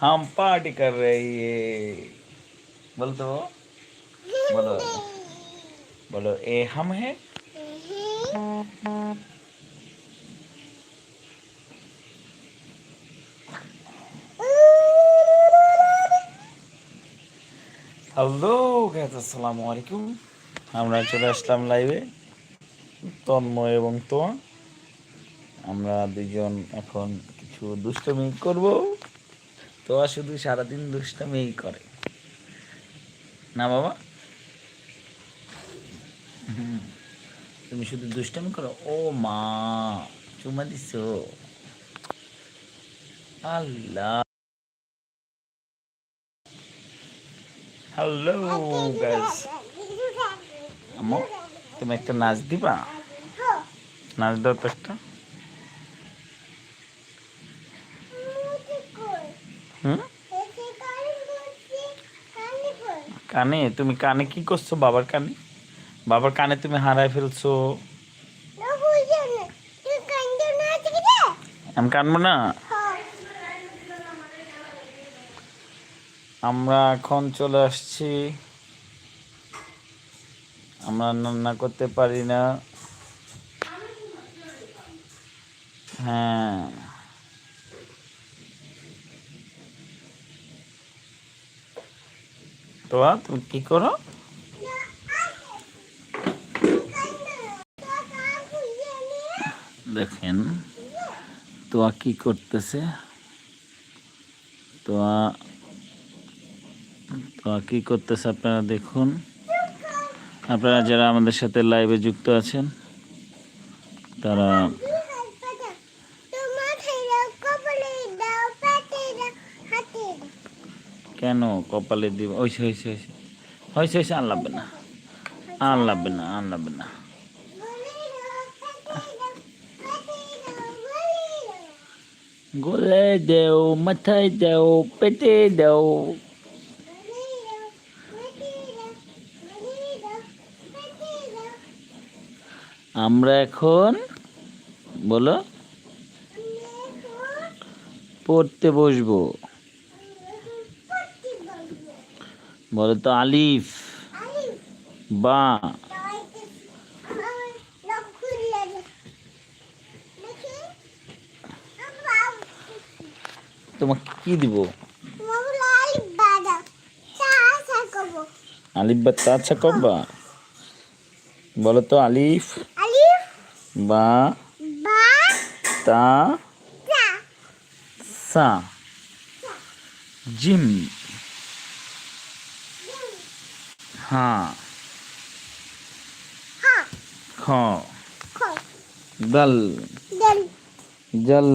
हम पार्टी कर रही है बोल तो बोलो बोलो ए हम है হ্যালো গাইজ আসসালামু আলাইকুম আমরা চলে আসলাম লাইভে তন্ময় এবং তোয়া আমরা দুজন এখন কিছু দুষ্টমি করব তোয়া শুধু সারাদিন দুষ্টমিই করে। না বাবা? তুমি শুধু দুষ্টমি করো? ও মা, চুমা দিছ? আল্লাহ। হ্যালো গাইজ আমো তুমি একটা নাচ দিবা? নাচ দাও তো একটা। কানে? তুমি কানে কি করছ? বাবার কানে? বাবার কানে তুমি হারায় ফেলছো। আমি কানবো না? আমরা এখন চলে আসছি। আমরা রান্না করতে পারি না। হ্যাঁ। তো তুমি কি করো? দেখেন, তোয়া কি করতেছে? তোয়া তোয়া কি করতেছে আপনারা দেখুন। আপনারা যারা আমাদের সাথে লাইভে যুক্ত আছেন, তারা কেন কপালে দিব? ওইসে হয়েছে হয়েছে হয়েছে হয়েছে আর লাগবে না। আর লাগবে না, আর লাগবে না। গলে দেও, মাথায় দেও, পেটে দেও। আমরা এখন, বলো, পড়তে বসবো। বলো তো আলিফ। বা। তোমাকে কি দিব? আলিফ বা তা আচ্ছা কব্বা বলো তো আলিফ। বা। তা। সা। জিম। হ্যাঁ খ। দল। জল।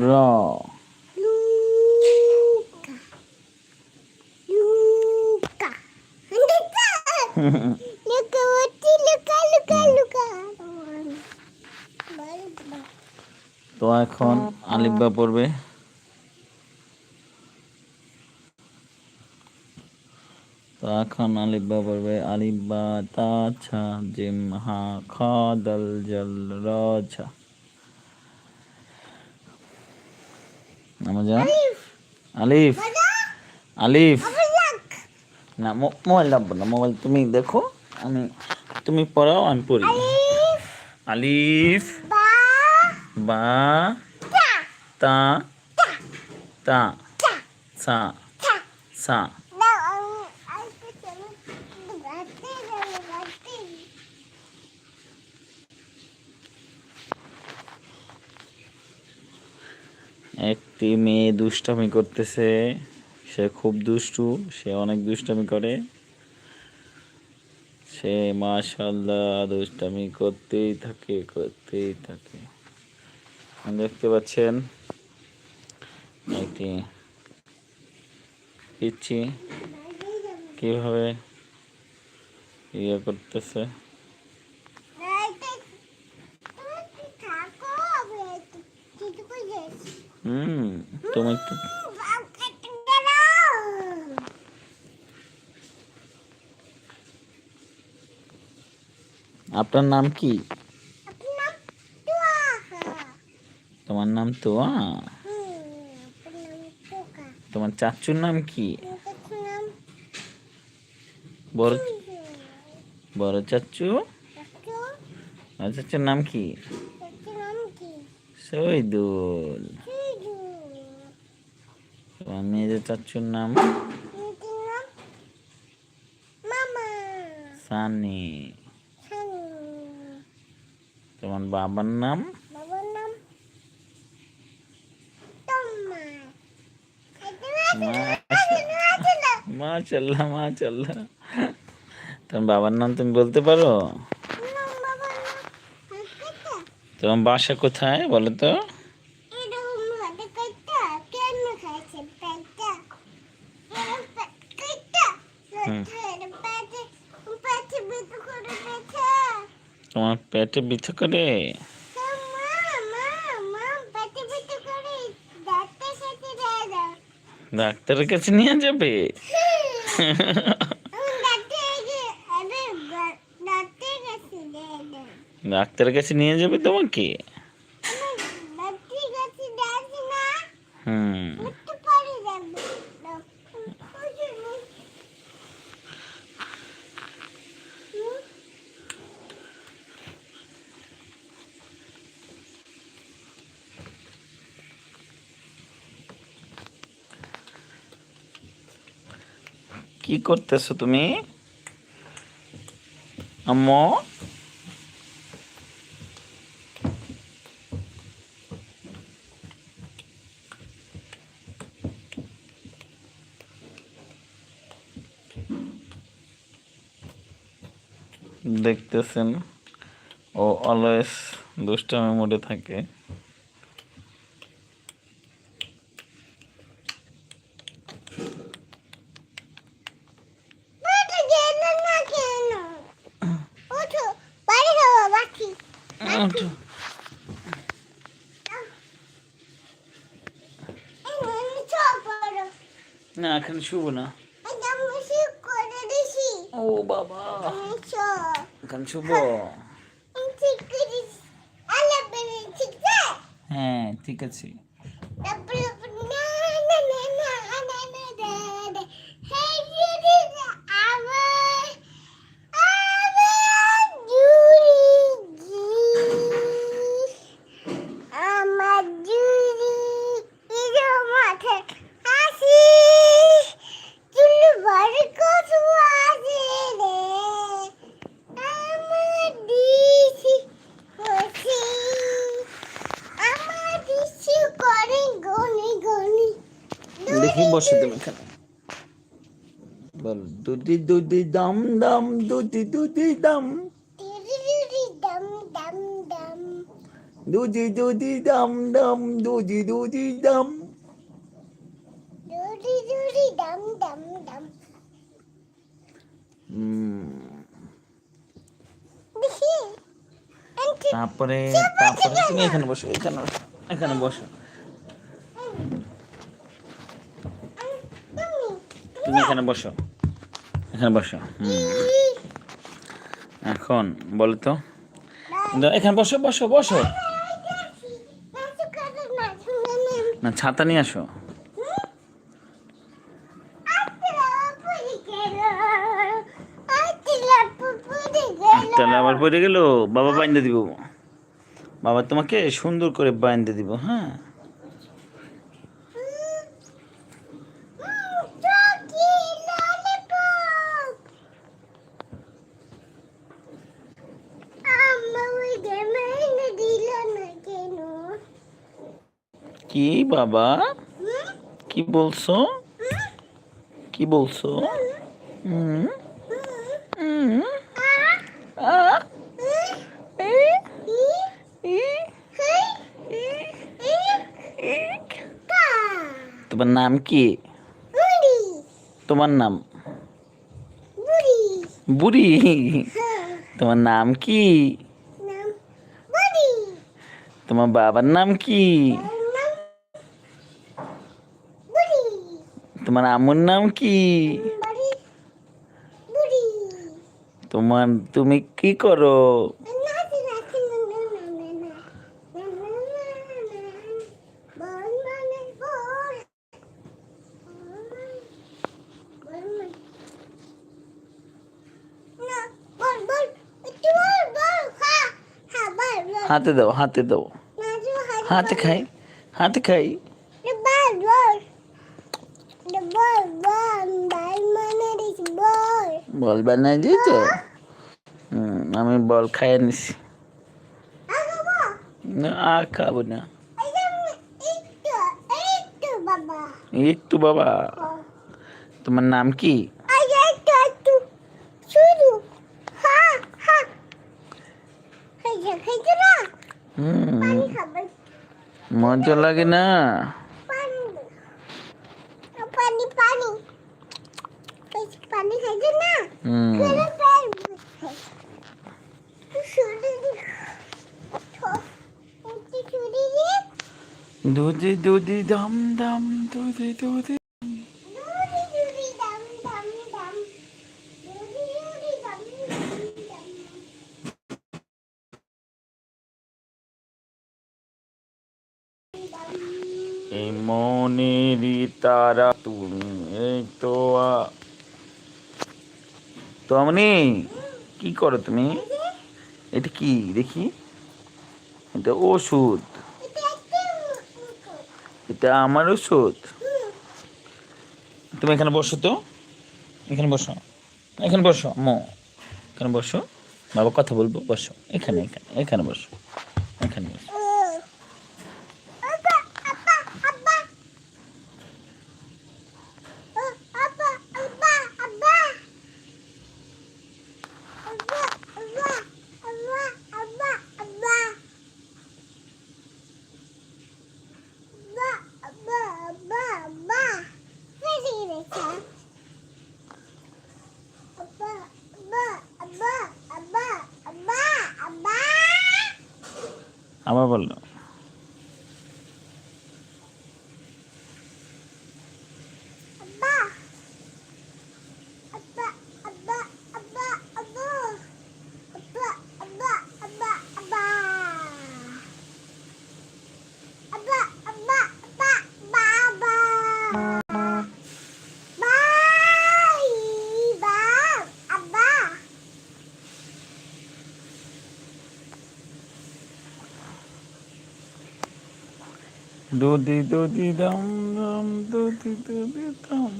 র। তো এখন আলিফ বা পড়বে। তো এখন আলিফ বা পড়বে আলিফ বা তা ছা জিম হা খ দল জল র ছা নামা আলিফ আলিফ না মোবাইল রাখব না মোবাইল তুমি দেখো আমি তুমি পড়াও আমি পড়ি আলিফ বা তা তা সা সা একটি মেয়ে দুষ্টামি করতেছে। সে খুব দুষ্টু, সে অনেক দুষ্টামি করে। সে মাশাল্লাহ দুষ্টামি করতেই থাকে করতেই থাকে। দেখতে পাচ্ছেন, একটি পিচ্ছি কীভাবে ইয়ে করতেছে। হুম তুমি একটু আপনার নাম কি তোমার নাম তোয়া হুম নাম পোকা তোমার চাচুর নাম কি চাচুর নাম বড় চুজু বড় চাচু চাচু বড় চাচুর নাম কি চাচুর নাম কি শহীদুল চুজু তোমার মেয়েদের চাচুর নাম? সানি। তোমার বাবার নাম? মাশাল্লাহ মাশাল্লাহ তোমার বাবার নাম তুমি বলতে পারো? তোমার বাসা কোথায় বলো তো? পেটে বিথ করে? ডাক্তারের কাছে নিয়ে যাবে? ডাক্তারের কাছে নিয়ে যাবে। তোমাকে? হুম। কি করতেছো তুমি? আম্মু? দেখতেছেন ও অলওয়েজ দুষ্টামি মোডে থাকে। না এখন শুভ না। ও বাবা। এখন শুভ হ্যাঁ ঠিক আছে আমার জুড়ি ইরো মাঠে আসি চুল বড় কত আছে রে আমার দিছি হসি আমার দিছি করে গনি গনি দেখি বসে এখানে। বল দুধি দুধি দাম দাম দুধি দুধি দাম। দিদি দিদি দম দম দিদি দিদি দম তারপরে তারপরে তুমি এখানে বসো এখানে এখানে বসো তুমি তুমি এখানে বসো। এখানে বসো। এখন বলো তো। এখানে বসো বসো বসো। না ছাতা নিয়ে আসো। তাহলে আবার পড়ে গেল বাবা বাইন্দে দিব। বাবা তোমাকে সুন্দর করে বাইন্দে দিব হ্যাঁ। কি বাবা? কি বলছো? কি বলছো। তোমার নাম কি? তোমার নাম? বুড়ি। তোমার নাম কি? তোমার বাবার নাম কি? তোমার আমার নাম কি? তোমার, তুমি কি করো? হাতে দাও হাতে দাও। হাতে খাই হাতে খাই। বল বানাই দিয়েছ আমি বল খাইয়ে নিছি। না, আর খাব না. একটু বাবা. তোমার নাম কি? Ayan, ito, ito. দুধি দুধি দম দম দুধি দুধি মনেরই তারা তুমি এই তো তো কি করো তুমি? এটা কি? দেখি। এটা ওষুধ. এটা আমার ওষুধ. তুমি এখানে বসো তো। এখানে বসো। এখানে বসো মো এখানে বসো। বাবা কথা বলব, বসো। এখানে এখানে এখানে বসো। এখানে বসো। আবার বলল। দুধি দুধি দম দম দুধি দুধি দম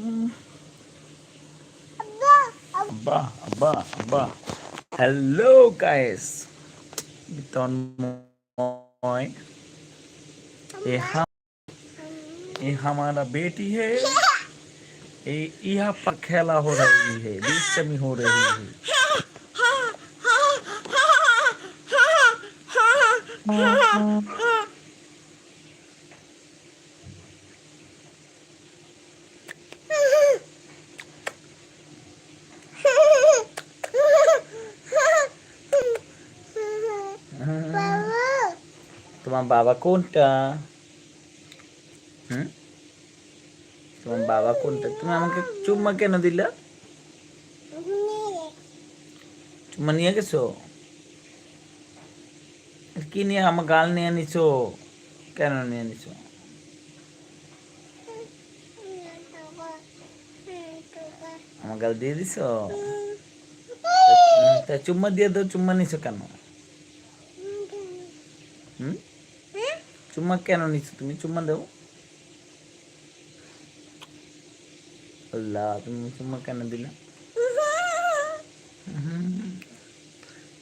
Abba, abba. আব্বা আব্বা আব্বা হ্যালো গাইস तन्मय ये हम ये हमारा बेटी है ये यहाँ पर खेला हो रही है बेचमी हो रही है Bawa. তোমার বাবা কোনটা? হুম? তোমার বাবা কোনটা? তুমি আমাকে চুম্মা কেন দিলা? চুম্মা নিয়ে গেছো? কি নিয়ে আমার গাল নিয়ে নিছো? কেন নিয়ে নিছো? আমার গাল দিয়ে দিছো? তা চুম্মা দিয়ে দাও চুম্মা নিছো কেন? হুম? চুম্মা কেন নিছো তুমি চুম্মা দাও। আল্লাহ তুমি চুম্মা কেন দিলা?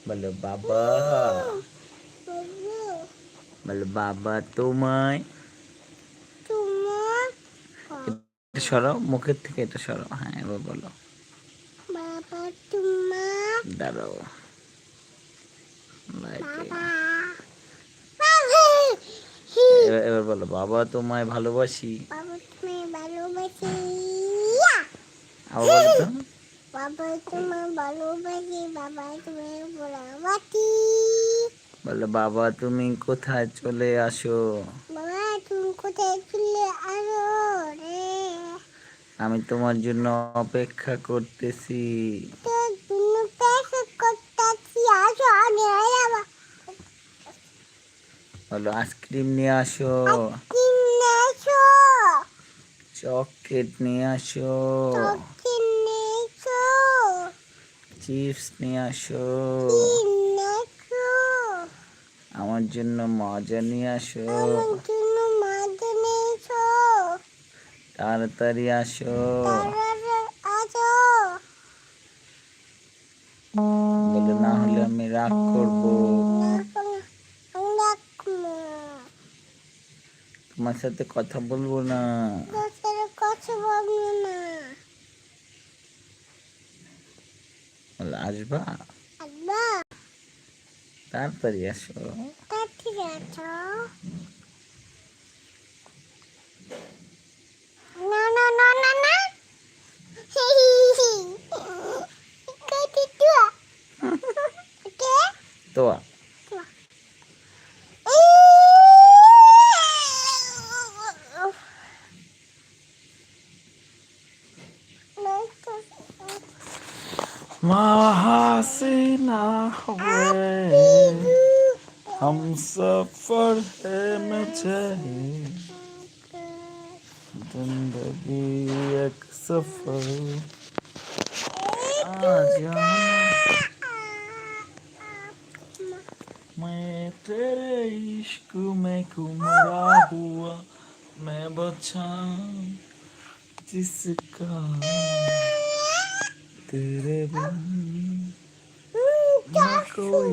বলো বাবা। বলো বাবা তোমায়। সরাও মুখের থেকে এটা সরাও। হ্যাঁ এবার বলো। দাঁড়াও। বাবা। এবার এবার বলো বাবা তোমায় ভালোবাসি। বাবা তুমি ভালোবাসি। আবার বলো তো। বাবা ভালোবাসি বাবা ভালোবাসি। বলো বাবা তুমি কোথায় চলে আসো? বাবা তুমি কোথায় চলে আসো রে? আমি তোমার জন্য অপেক্ষা করতেছি। পেশা করতেছি। আসো আমি বলো আইসক্রিম নিয়ে আসো। চকলেট নিয়ে আসো। চিপস নিয়ে আসো। আমার জন্য মজা নিয়ে আসো। তাড়াতাড়ি আসো। বলে না হলে আমি রাগ করব আমি রাখব তোমার সাথে কথা বলব না। কথা বলব না। আসবা? তাড়াতাড়ি আসো। তা ঠিক আছো না না না না না। কইতে महासीना हुए हम सफ़र है मुझे। ज़िंदगी एक सफ़र। आजा मैं तेरे इश्क में घुमरा हुआ, मैं बचा जिसका। तेरे बिन कोई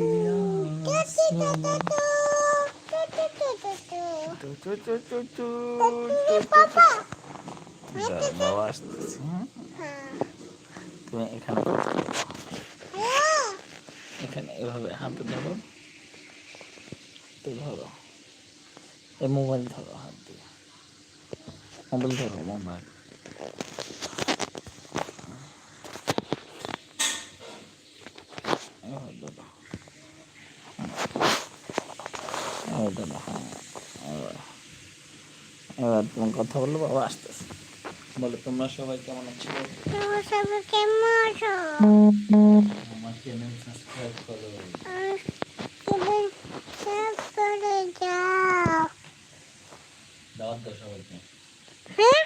তুমি এখানে এখানে এভাবে হাতে ধরো তো ধরো এই মোবাইল ধরো হাত দিয়ে মোবাইল ধরো মোবাইল ধরো হ্যাঁ। এবার এবার তুমি কথা বলল বাবা আসতেছে। বলে তোমরা সবাই কেমন আছো? তোমার সবাই কেমন আছো? আমার চ্যানেল সাবস্ক্রাইব করো। এবার সব করে যাও। দাওয়াত দাও সবাইকে। হ্যাঁ?